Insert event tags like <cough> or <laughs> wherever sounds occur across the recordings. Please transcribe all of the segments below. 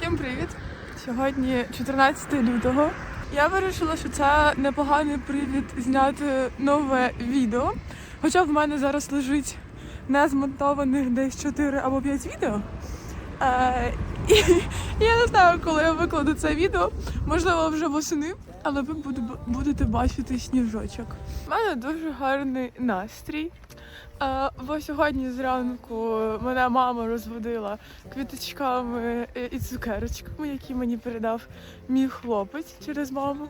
Всім привіт! Сьогодні 14 лютого. Я вирішила, що це непоганий привід зняти нове відео. Хоча в мене зараз лежить не змонтованих десь 4 або 5 відео. Е, і <laughs> я не знаю, коли я викладу це відео. Можливо, вже восени, але ви будете бачити сніжочок. У мене дуже гарний настрій. Бо сьогодні зранку мене мама розводила квіточками е, і цукерочками, які мені передав мій хлопець через маму.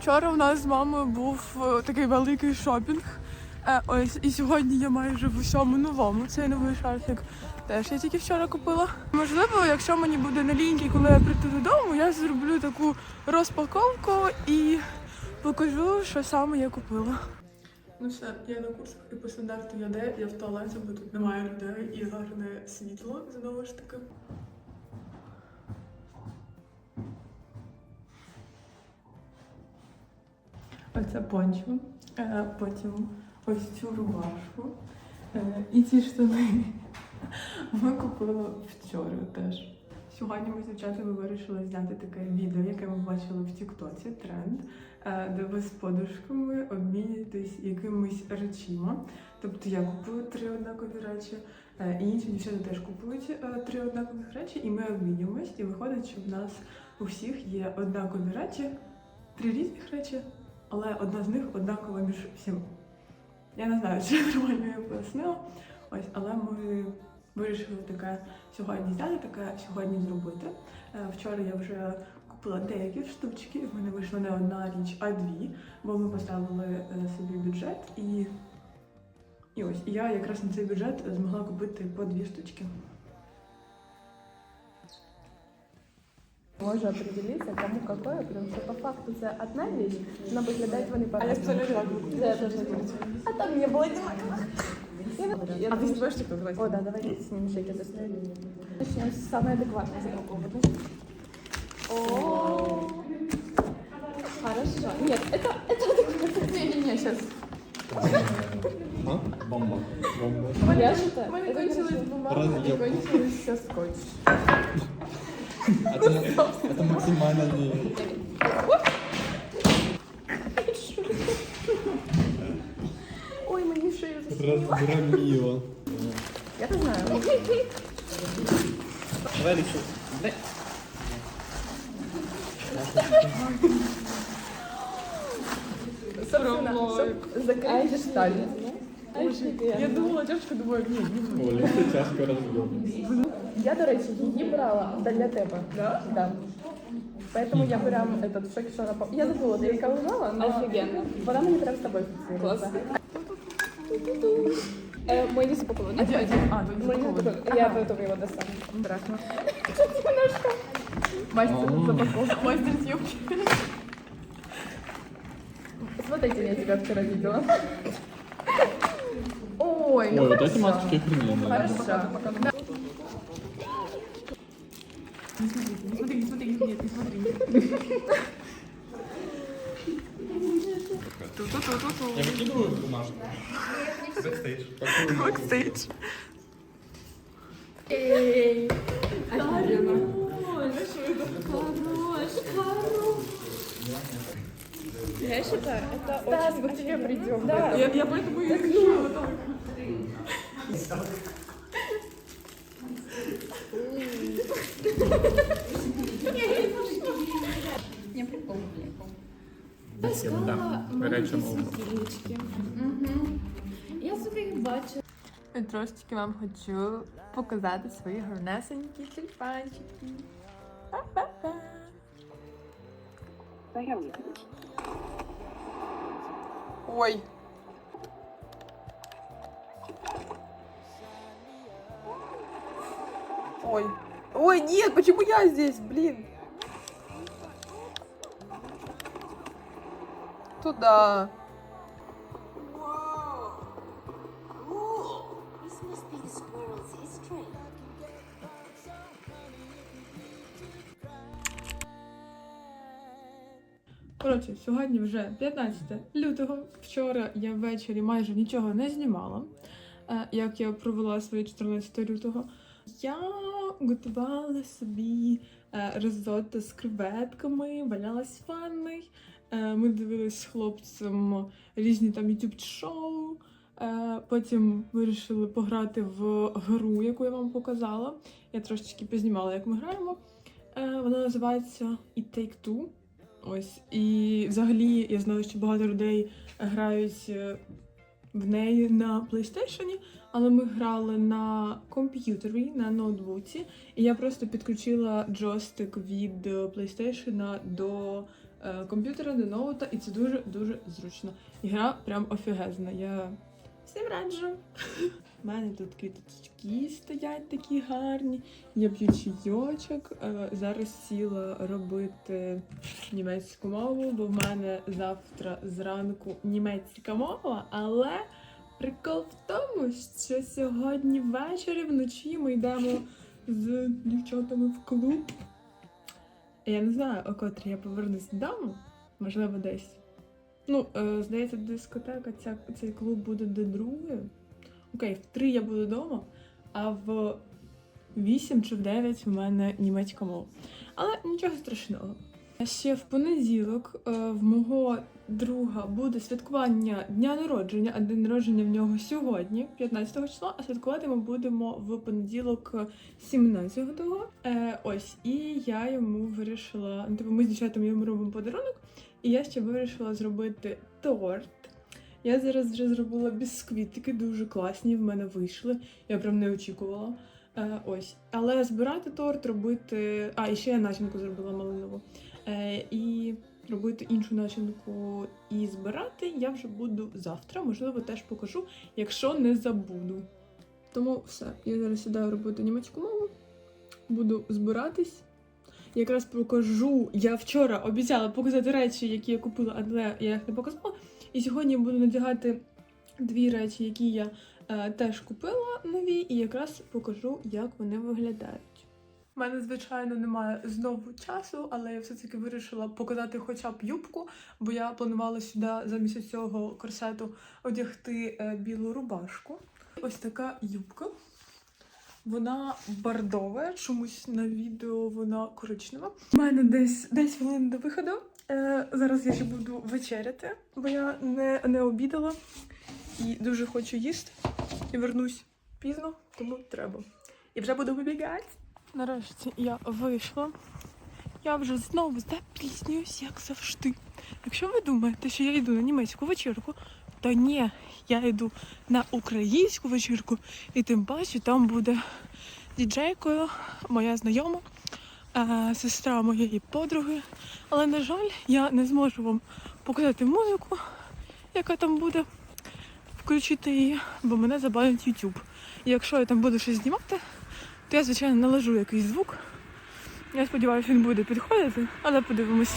Вчора у нас з мамою був е, такий великий шопінг. Е, Ось і сьогодні я майже в усьому новому. Цей новий шарфік теж я тільки вчора купила. Можливо, якщо мені буде не ліньки, коли я прийду додому, я зроблю таку розпаковку і покажу, що саме я купила. Ну все, я на курсах і по стандарту я де, я в туалеті, бо тут немає людей і гарне світло знову ж таки. Оце пончо, е, потім ось цю рубашку е, і ці штани ми купили вчора теж. Сьогодні ми з дівчатами вирішили зняти таке відео, яке ми бачили в Тіктоці, тренд, е, де ви з подушками обмінюєтесь якимись речима. Тобто я купую три однакові речі, е, і інші дівчата теж купують е, три однакових речі, і ми обмінюємось. І виходить, що в нас у всіх є однакові речі, три різних речі, але одна з них однакова між всіма. Я не знаю, <laughs> чи нормально я пояснила. Ось, але ми вирішили таке сьогодні зняти, таке сьогодні зробити. Е, Вчора я вже купила деякі штучки, в мене вийшла не одна річ, а дві, бо ми поставили е, собі бюджет і. І ось і я якраз на цей бюджет змогла купити по дві штучки. Можно определиться, кому какое, потому что по факту это одна вещь, но выглядать вони по-разному. Да, я тоже знаю. А там не было одинаковых. Я А ти думаю, знаєш, що давай? О, да, давайте с ним шейки заставим. Начнем с самой адекватной запаковки. О, Хорошо. Нет, это, это адекватно. Не-не-не, сейчас. А? Бомба. Бомба. Я считаю, У мене это кончилась хорошо. бумага і Роз'єб. кончився скотч. Это, это максимально не... мені шею защемило. Разгромило. Я не знаю. Давай, Алексей. Собственно, чтоб закрыть деталь. Я думала, тяжко думаю, ні, ні. О, Алексей тяжко разбил. Я, до речі, її брала для тебе. Да? Да. Поэтому я прям этот шок что она... по- Я забыла, де яка лежала, но Офігенно. вона мені прям з тобою Клас. Мой не запакован. А? А, тут запаковано. запаковано. Я потім його достану. Страшно. <laughs> Мастер запаковки. Мастер зйомки. Смотрите, я тебя вчера видела. <laughs> Ой, ну Ой, вот эти хорошо. масочки охрененные. Хорошо. Не смотри, не смотри, не смотри, нет, не смотри. <laughs> Я выкидываю бумажку. Бэкстейдж. Бэкстейдж. Я считаю, это Да, мы к тебе придем. Да. Я, я поэтому и решила вот так. не прикол. Да. Я собі їх бачу. І трошечки вам хочу показати свої гарнесенькі тюльпанчики. Па-па-па. Ой. Ой. Ой, нет, почему я здесь, блин? Туда. Коротше, сьогодні вже 15 лютого. Вчора я ввечері майже нічого не знімала, е, як я провела своє 14 лютого. Я готувала собі е, ризотто з креветками, валялась в ванной. Е, Ми дивились з хлопцем різні там youtube шоу. Е, Потім вирішили пограти в гру, яку я вам показала. Я трошечки познімала, як ми граємо. Е, Вона називається It Take Two. Ось. І взагалі я знаю, що багато людей грають в неї на PlayStation, але ми грали на комп'ютері, на ноутбуці, і я просто підключила джойстик від PlayStation до комп'ютера, до ноута, і це дуже-дуже зручно. І гра прям офігезна. Я всім раджу. У мене тут квіточки стоять такі гарні. Я п'ю чайочок. Е, Зараз сіла робити німецьку мову, бо в мене завтра зранку німецька мова, але прикол в тому, що сьогодні ввечері вночі ми йдемо з дівчатами в клуб. Я не знаю, о котрій я повернусь додому, можливо, десь. Ну, е, здається, дискотека, ця, цей клуб буде до другої. Окей, в три я буду вдома, а в 8 чи в 9 у мене німецька мова. Але нічого страшного. Ще в понеділок е, в мого друга буде святкування дня народження, а день народження в нього сьогодні, 15 числа, а святкувати ми будемо в понеділок 17-го. Е, ось, і я йому вирішила, ну, типу, ми з дівчатами йому робимо подарунок, і я ще вирішила зробити торт. Я зараз вже зробила бісквітики, дуже класні, в мене вийшли. Я прям не очікувала. Е, ось. Але збирати торт, робити. А, і ще я начинку зробила малинову. Е, і робити іншу начинку і збирати я вже буду завтра. Можливо, теж покажу, якщо не забуду. Тому все, я зараз сідаю робити німецьку мову, буду збиратись. Якраз покажу. Я вчора обіцяла показати речі, які я купила, але я їх не показала. І сьогодні я буду надягати дві речі, які я е, теж купила нові, і якраз покажу, як вони виглядають. У мене, звичайно, немає знову часу, але я все-таки вирішила показати хоча б юбку, бо я планувала сюди замість цього корсету одягти е, білу рубашку. Ось така юбка. Вона бордова, чомусь на відео вона коричнева. У мене десь 10 хвилин до виходу. Е, зараз я ще буду вечеряти, бо я не, не обідала і дуже хочу їсти. І вернусь пізно, тому треба. І вже буду вибігати. Нарешті я вийшла. Я вже знову запізнююсь, як завжди. Якщо ви думаєте, що я йду на німецьку вечірку, то ні, я йду на українську вечірку, і тим паче там буде діджейкою моя знайома, е, сестра моєї подруги. Але, на жаль, я не зможу вам показати музику, яка там буде, включити її, бо мене забанить YouTube. І якщо я там буду щось знімати, то я, звичайно, наложу якийсь звук. Я сподіваюся, він буде підходити, але подивимось.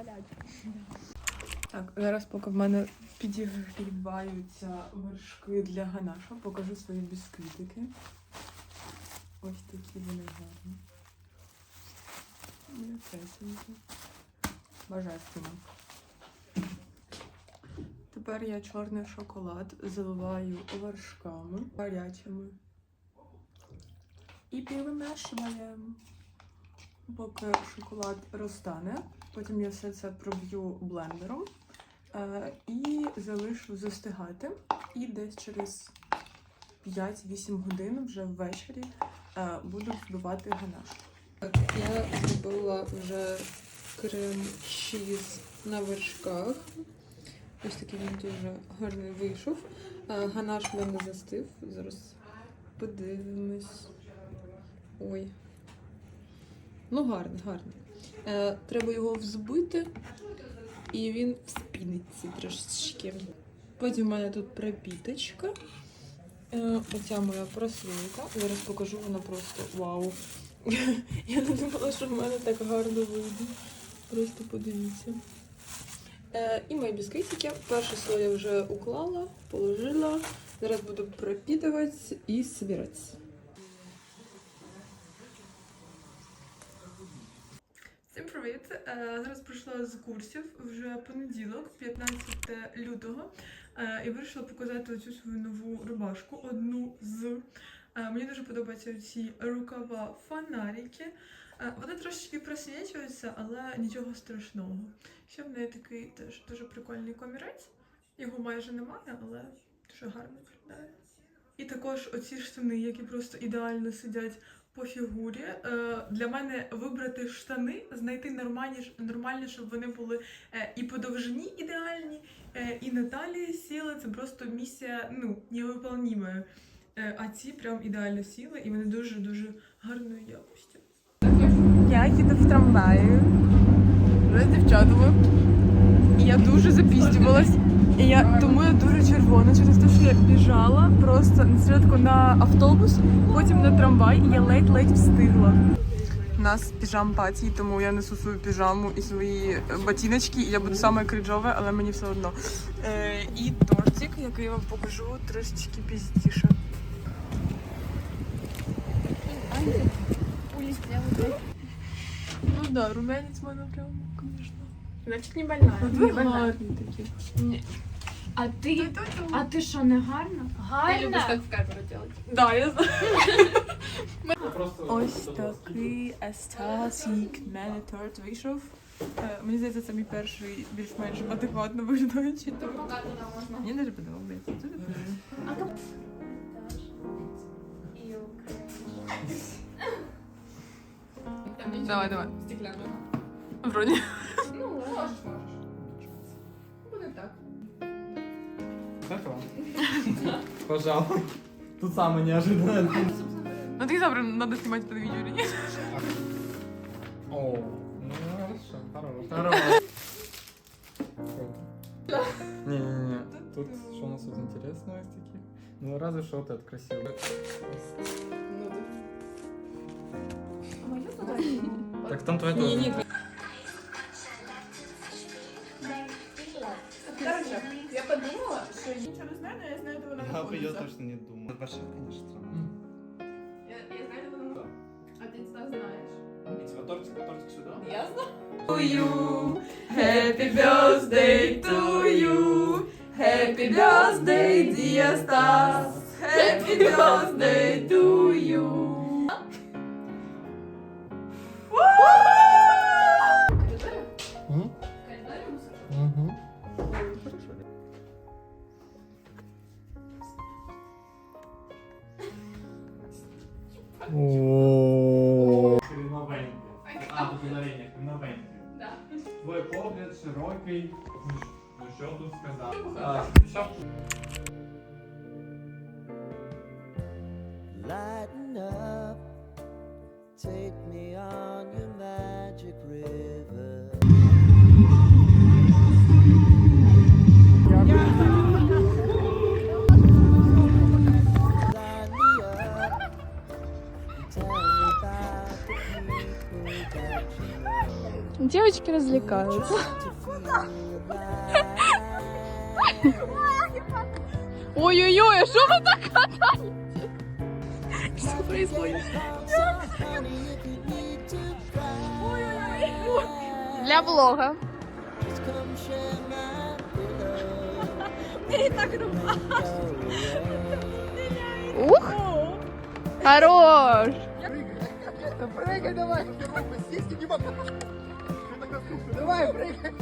Болять. Так, зараз поки в мене підігріваються вершки для ганашу, покажу свої бісквітики. Ось такі вони гарні. Божественно. Тепер я чорний шоколад заливаю вершками гарячими. І перемешуємо. Поки шоколад розтане, потім я все це проб'ю блендером е, і залишу застигати. І десь через 5-8 годин вже ввечері е, буду збивати ганаш. Я зробила вже крем чіз на вершках. Ось такий він дуже гарний вийшов. А, Ганаш в мене застив. Зараз подивимось. Ой. Ну, гарний, гарний. Е, треба його взбити, і він вспіниться трошечки. Потім в мене тут пропіточка. Е, оця моя прослойка. Зараз покажу, вона просто вау. <laughs> Я не думала, що в мене так гарно вийде. Просто подивіться. Е, і мої бісквітики. Перший слой я вже уклала, положила. Зараз буду пропітувати і збиратися. Всім привіт! Е, Зараз прийшла з курсів вже понеділок, 15 лютого, е, і вирішила показати оцю свою нову рубашку, одну з. Е, Мені дуже подобаються ці рукава фонарики. Вони трошечки просвічуються, але нічого страшного. Ще в неї такий теж дуже прикольний комірець. Його майже немає, але дуже гарно виглядає. І також оці штани, які просто ідеально сидять по фігурі. Е, Для мене вибрати штани, знайти нормальні, нормальні, щоб вони були е, і по довжині ідеальні, е, і на талії сіли. Це просто місія ну, невиполніма. А ці прям ідеально сіли, і вони дуже-дуже гарної якості. Я їду в трамваї з дівчатами. І я дуже запізнювалась. І я тому я дуже червона через те, що я біжала просто спочатку на автобус, потім на трамвай, і я ледь-ледь встигла. У нас піжам паті, тому я несу свою піжаму і свої е, ботиночки, і я буду саме криджове, але мені все одно. Е, і тортик, який я вам покажу трошечки пізніше. Ну да, румянець в мене прям, звісно. Значит, не больная. Ви гарні такі. А ти? А ти що, не гарна? Гарна? в камеру делать. Да, я знаю. Ось такий естетик мене торт вийшов. Е, Мені здається, це мій перший більш-менш адекватно виглядаючий торт. Мені дуже подобається. Дуже прикольно. Давай, давай. Стеклянную. Вроді. Ну, можешь, можешь. Будет так. Хорошо. <laughs> Пожалуй. Тут самое неожиданное. Ну ти завтра треба знімати це відео, чи ні? О, ну хорошо, хорошо. Хорошо. Не-не-не, тут что у нас тут интересного из таких? Ну разве что вот этот красивый. Так там твоя тоже. Я бы знаходиться. точно не думал. Большая, конечно, страна. я, я знаю, что она... А ты это знаешь? И типа тортик, тортик сюда. Я знаю. to you. Happy birthday to you. Happy birthday, dear Stas. Happy birthday Девочки развлекаются. Ой-ой-ой, а что вы так катаете? Что происходит? Для блога. Ух! Хорош! Прыгай давай! Сесть не могу! Давай, прыгай!